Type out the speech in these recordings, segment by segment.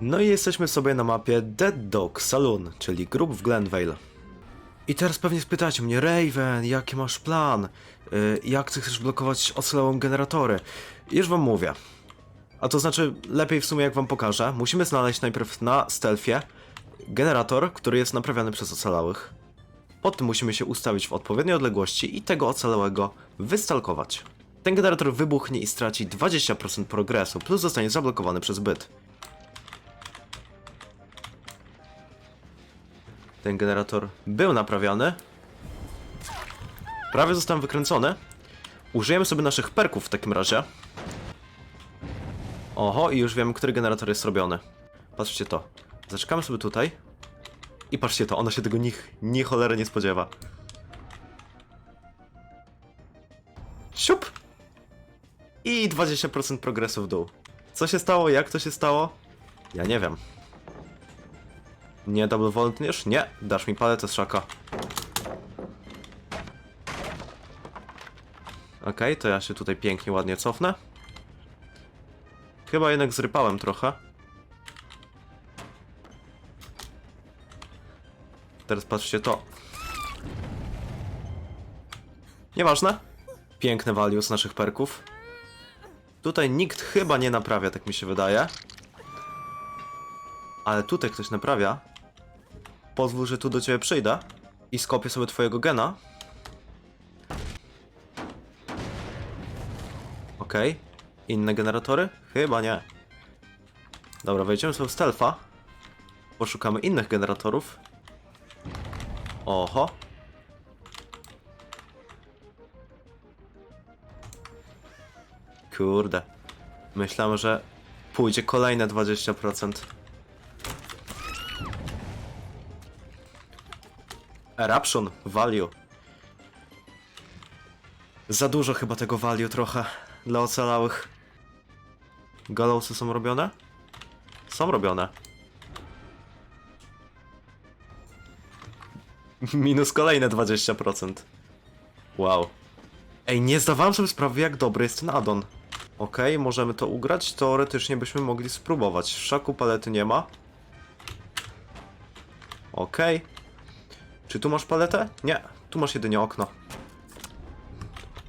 No i jesteśmy sobie na mapie Dead Dog Saloon, czyli grup w Glenvale. I teraz pewnie spytacie mnie, Raven, jaki masz plan? Yy, jak ty chcesz blokować ocalałą generatory? Już wam mówię. A to znaczy, lepiej w sumie jak wam pokażę. Musimy znaleźć najpierw na stealthie generator, który jest naprawiany przez ocalałych. Po tym musimy się ustawić w odpowiedniej odległości i tego ocalałego wystalkować. Ten generator wybuchnie i straci 20% progresu, plus zostanie zablokowany przez byt. Ten generator był naprawiany. Prawie został wykręcony. Użyjemy sobie naszych perków w takim razie. Oho, i już wiem, który generator jest robiony. Patrzcie to. Zaczekamy sobie tutaj. I patrzcie to, ona się tego ni, ni cholery nie spodziewa. Siup! I 20% progresu w dół. Co się stało? Jak to się stało? Ja nie wiem. Nie double voltniesz? Nie. Dasz mi paletę z szaka. Okej, to ja się tutaj pięknie, ładnie cofnę. Chyba jednak zrypałem trochę. Teraz patrzcie to. Nieważne. Piękne value z naszych perków. Tutaj nikt chyba nie naprawia, tak mi się wydaje. Ale tutaj ktoś naprawia. Pozwól, że tu do ciebie przyjdę i skopię sobie twojego gena. Okej. Inne generatory? Chyba nie. Dobra, wejdziemy sobie w stealtha. Poszukamy innych generatorów. Oho. Kurde. Myślałem, że pójdzie kolejne 20%. Eruption, value. Za dużo chyba tego value trochę dla ocalałych. Gallowsy są robione? Są robione. Minus kolejne 20%. Wow. Ej, nie zdawałem sobie sprawy, jak dobry jest ten addon. Okej, możemy to ugrać. Teoretycznie byśmy mogli spróbować. W szaku palety nie ma. Okej. Czy tu masz paletę? Nie, tu masz jedynie okno.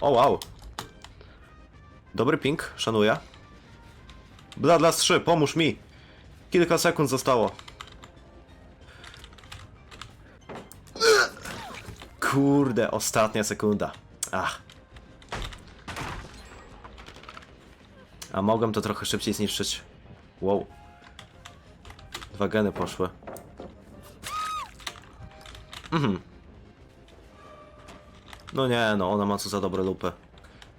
O, wow. Dobry ping, szanuję. Bladlas 3, pomóż mi. Kilka sekund zostało. Kurde, ostatnia sekunda. Ach. A mogłem to trochę szybciej zniszczyć. Wow. Dwa geny poszły. Mhm. No nie, no ona ma co za dobre lupy.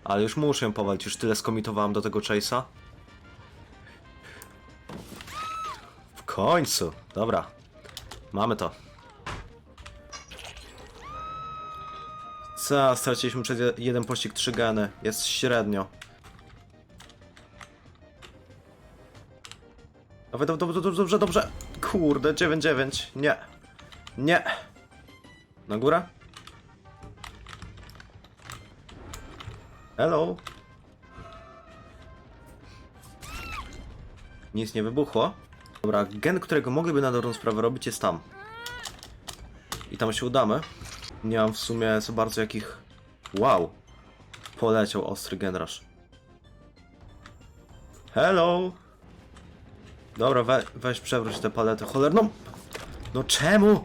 Ale już muszę ją powalić, już tyle skomitowałem do tego chase'a. W końcu. Dobra. Mamy to. Co, straciliśmy przez je- jeden pościg trzy geny. Jest średnio. Dobrze, dobrze, dobrze, dobrze. Kurde, 9-9. Nie. Nie. Na górę? Hello. Nic nie wybuchło. Dobra, gen, którego mogliby na dobrą sprawę robić jest tam. I tam się udamy. Nie mam w sumie za bardzo jakich... Wow. Poleciał ostry genrasz. Hello. Dobra, we, weź przewróć tę paletę. Cholerną... No czemu?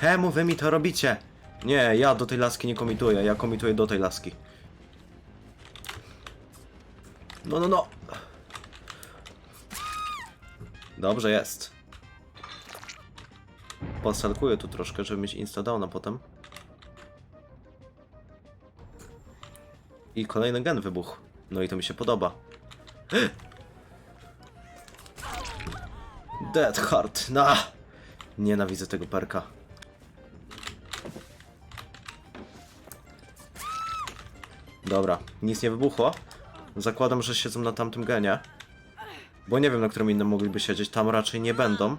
Czemu wy mi to robicie? Nie, ja do tej laski nie komituję, ja komituję do tej laski. No, no, no. Dobrze jest. Podsalkuję tu troszkę, żeby mieć instadowna potem. I kolejny gen wybuch. No i to mi się podoba. Dead Heart, na! Nienawidzę tego perka. Dobra, nic nie wybuchło. Zakładam, że siedzą na tamtym genie. Bo nie wiem, na którym innym mogliby siedzieć. Tam raczej nie będą.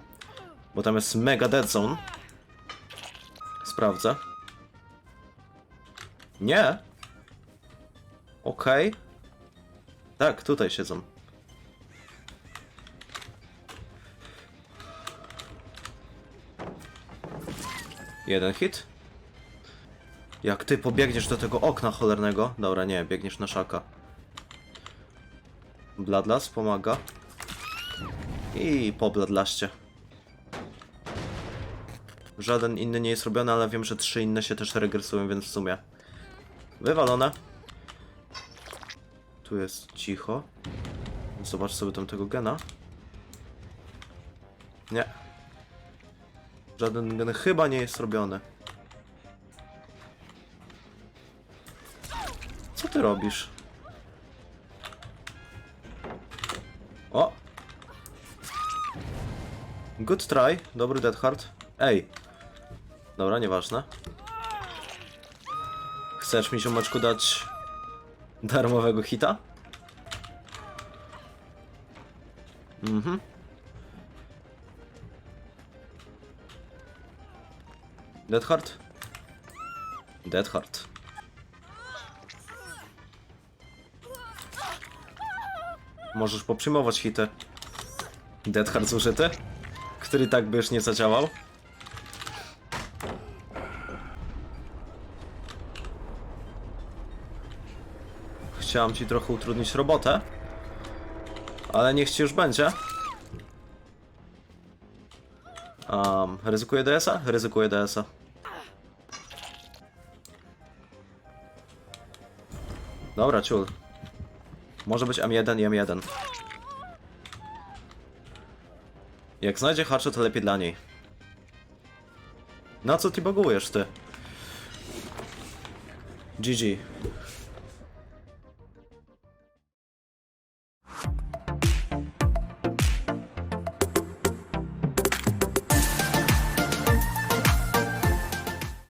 Bo tam jest mega dead zone. Sprawdzę. Nie. Okej. Okay. Tak, tutaj siedzą. Jeden hit. Jak ty pobiegniesz do tego okna cholernego. Dobra, nie, biegniesz na szaka. Bladlas pomaga. I po Bladlaście. Żaden inny nie jest robiony, ale wiem, że trzy inne się też regresują, więc w sumie. Wywalone. Tu jest cicho. Zobacz sobie tam tego gena. Nie. Żaden gen chyba nie jest robiony. Co ty robisz? O! Good try. Dobry Dead Hard. Ej. Dobra, nieważne. Chcesz mi ziomeczku dać darmowego hita? Mhm. Dead Heart? Możesz poprzyjmować hity. Dead Heart zużyty? Który tak by już nie zadziałał. Chciałam ci trochę utrudnić robotę. Ale niech ci już będzie. Um, ryzykuję DS-a? Ryzykuję DS-a. Dobra, ciul. Może być M1 i M1. Jak znajdzie harcze, to lepiej dla niej. Na co ty bagujesz, ty? GG.